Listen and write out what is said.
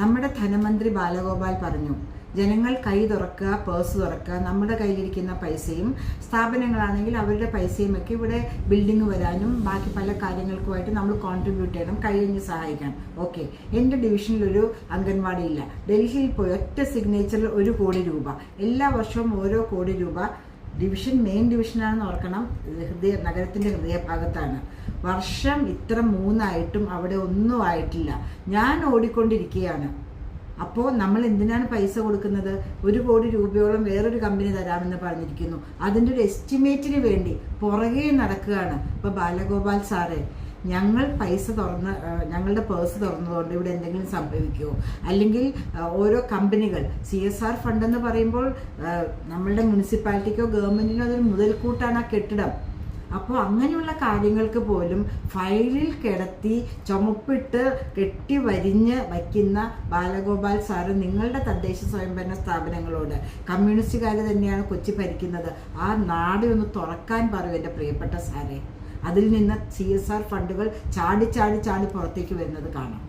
നമ്മുടെ ധനമന്ത്രി ബാലഗോപാൽ പറഞ്ഞു ജനങ്ങൾ കൈ തുറക്കുക പേഴ്സ് തുറക്കുക നമ്മുടെ കയ്യിലിരിക്കുന്ന പൈസയും സ്ഥാപനങ്ങളാണെങ്കിൽ അവരുടെ പൈസയും ഒക്കെ ഇവിടെ ബിൽഡിംഗ് വരാനും ബാക്കി പല കാര്യങ്ങൾക്കുമായിട്ട് നമ്മൾ കോൺട്രിബ്യൂട്ട് ചെയ്യണം കഴിഞ്ഞ് സഹായിക്കണം. ഓക്കെ. എന്റെ ഡിവിഷനിൽ ഒരു അംഗൻവാടി ഇല്ല ഡൽഹിയിൽ പോയി ഒറ്റ സിഗ്നേച്ചറിൽ ഒരു കോടി രൂപ. എല്ലാ വർഷവും ഓരോ കോടി രൂപ ഡിവിഷൻ മെയിൻ ഡിവിഷനാണെന്ന് ഓർക്കണം. ഹൃദയ നഗരത്തിന്റെ ഹൃദയഭാഗത്താണ്. വർഷം ഇത്ര മൂന്നായിട്ടും അവിടെ ഒന്നും ആയിട്ടില്ല. ഞാൻ ഓടിക്കൊണ്ടിരിക്കുകയാണ്. അപ്പോൾ നമ്മൾ എന്തിനാണ് പൈസ കൊടുക്കുന്നത്? ഒരു കോടി രൂപയോളം വേറൊരു കമ്പനി തരാമെന്ന് പറഞ്ഞിരിക്കുന്നു. അതിന്റെ ഒരു എസ്റ്റിമേറ്റിന് വേണ്ടി പുറകെ നടക്കുകയാണ് ഇപ്പോൾ ബാലഗോപാൽ സാറ്. ഞങ്ങൾ പൈസ തുറന്ന് ഞങ്ങളുടെ പേഴ്സ് തുറന്നതുകൊണ്ട് ഇവിടെ എന്തെങ്കിലും സംഭവിക്കുമോ അല്ലെങ്കിൽ ഓരോ കമ്പനികൾ സി എസ് ആർ ഫണ്ട് എന്ന് പറയുമ്പോൾ നമ്മളുടെ മുനിസിപ്പാലിറ്റിക്കോ ഗവൺമെന്റിനോ അതൊരു മുതൽക്കൂട്ടാണ് ആ കെട്ടിടം. അപ്പോൾ അങ്ങനെയുള്ള കാര്യങ്ങൾക്ക് പോലും ഫയലിൽ കിടത്തി ചുമപ്പിട്ട് കെട്ടി വരിഞ്ഞ് വയ്ക്കുന്ന ബാലഗോപാൽ സാറ് നിങ്ങളുടെ തദ്ദേശ സ്വയംഭരണ സ്ഥാപനങ്ങളോട് കമ്മ്യൂണിസ്റ്റുകാർ തന്നെയാണ് കൊച്ചി ഭരിക്കുന്നത്. ആ നാട് ഒന്ന് തുറക്കാൻ പറയൂ എന്റെ പ്രിയപ്പെട്ട സാറേ. അതിൽ നിന്ന് സി എസ് ആർ ഫണ്ടുകൾ ചാടി ചാടി ചാടി പുറത്തേക്ക് വരുന്നത് കാണാം.